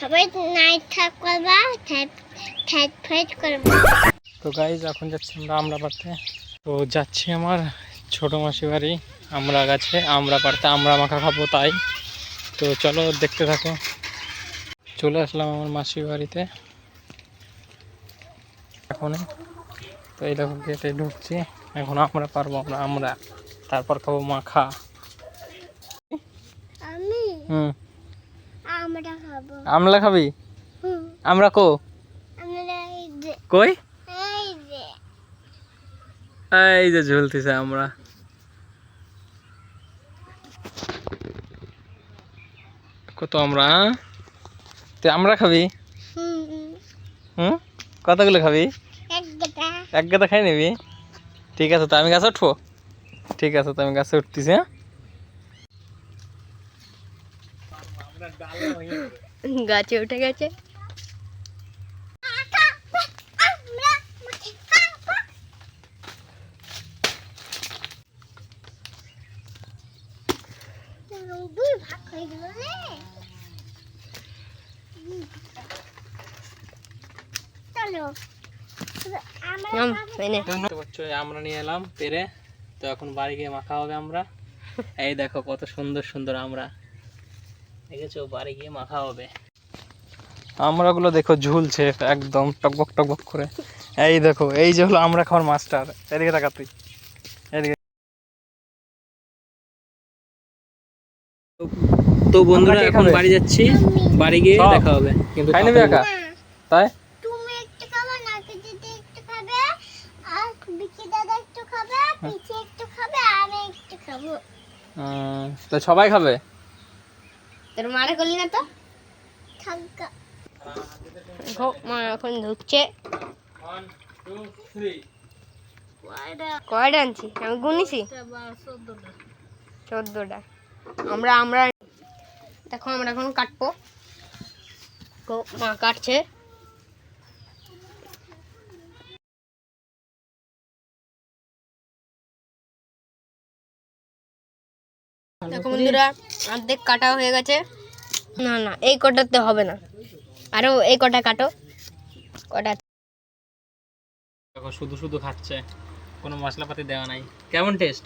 সবাই নাইট থাক করবা থ্যাট করবা। তো গাইজ এখন যাচ্ছি আমরা আমরা পাড়তে তো যাচ্ছি আমার ছোট মাসি বাড়ি আমরা গাছে আমরা পাড়তে আমরা মাখা খাব তাই। তো চলো দেখতে থাকো। চলে আসলাম আমার মাসি বাড়িতে। এখন তো এই দেখো গেটে ঢুকছি। এখন আমরা পারব আমরা আমরা তারপর খাব মাখা। আমি? হুম। আমরা খাব। আমলা খাবি? আমরা কো? কই? এই যে। ঝুলতেছে আমরা। কত আমরা? তুই আমরা খাবি? হুম কতগুলো খাবি? এক গাদা খাই নিবি? ঠিক আছে তো আমি গাছে উঠবো? ঠিক আছে তো আমি গাছে উঠতেছি হ্যাঁ গাছে উঠে গেছে আমরা মুঠি খাব দুই ভাগ হয়ে গেল রে হুম। চলো আমরা আম, খাব। এই নে। দেখতে উঠে গেছে। আমরা নিয়ে এলাম পেরে। তো এখন বাড়ি গিয়ে মাখা হবে আমরা। এই দেখো কত সুন্দর সুন্দর আমরা। দেখেছ বাড়ি গিয়ে মাখা হবে। আমরাগুলো দেখো ঝুলছে একদম টকবক টকবক করে। এই দেখো এই যে হলো আমরা খাওয়ার মাস্টার। এদিকে তাকা তুই। এদিকে। তো বন্ধুরা এখন বাড়ি যাচ্ছি। বাড়ি গিয়ে দেখা হবে কিন্তু খাই নেবে একা? তাই? তুমি একটু খাবে দিদি একটু খাবে আর বিকি দাদা একটু খাবে পিছে একটু খাবে আর আমি একটু খাব। তো সবাই খাবে? তোর মারা করলি না তো? মা এখন ঢুকছে কয়টা? আনছি? আমি গুনিছি? চোদ্দটা। আমরা আমরা দেখো আমরা এখন কাটবো। মা কাটছে। দেখো বন্ধুরা অর্ধেক কাটা হয়ে গেছে। না না এই কটাতে হবে না। আরও এই কটা কাটো। কটা দেখো শুধু শুধু খাচ্ছে। কোনো মশলাপাতি দেওয়া নাই। কেমন টেস্ট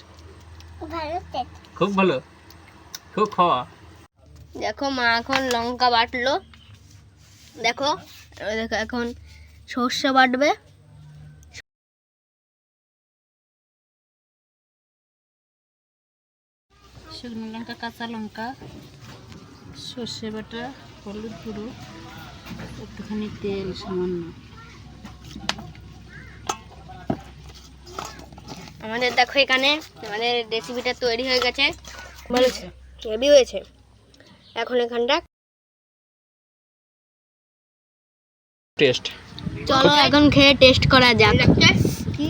ভালো টেস্ট খুব ভালো? খুব খাওয়া? দেখো মা এখন লঙ্কা বাটলো। দেখো এবার দেখো এখন সর্ষে বাটবে। শুকনো লঙ্কা কাঁচা লঙ্কা। সর্ষে বাটা হলুদ গুঁড়ো একটুখানি তেল সামান্য। আমাদের দেখো এখানে আমাদের রেসিপিটা তৈরি হয়ে গেছে। হেভি হয়েছে। এখন এখানটা টেস্ট চলো এখন খেয়ে টেস্ট করা যাক। কি?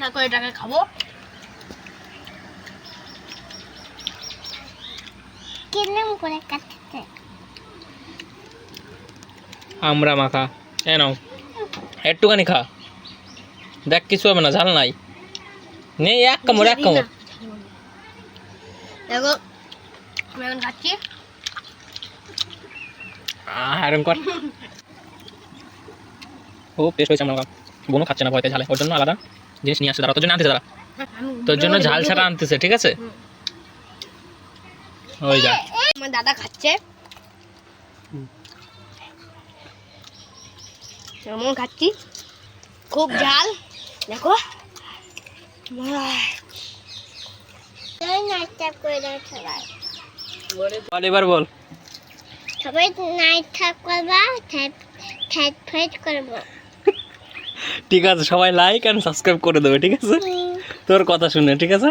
না করে টাকা খাব। কিরম করে কাটতে? আমরা মাখা এ নাও। একটুখানি খা। দেখ কিছু হবে না ঝাল নাই। নেই এক কামড় এক কামড়। দেখো এখন খাচ্ছি। আহ, কর। ও টেস্ট হয়েছে আমরা বোনও খাচ্ছে না ভয়তে ঝালে। ওর জন্য আলাদা জিনিস নিয়ে আসছে তারা তোর জন্য আনতেছে তারা তোর জন্য ঝাল ছাড়া আনতেছে ঠিক আছে? ওই যা আমার দাদা খাচ্ছে। এমন খাচ্ছি। খুব ঝাল। দেখো। এবার বল। সবাই নাইট থাক করবা থ্যাট থ্যাট ফ্যাট করব। ঠিক আছে সবাই লাইক সাবস্ক্রাইব করে দেবে ঠিক আছে? তোর কথা শুনে ঠিক আছে?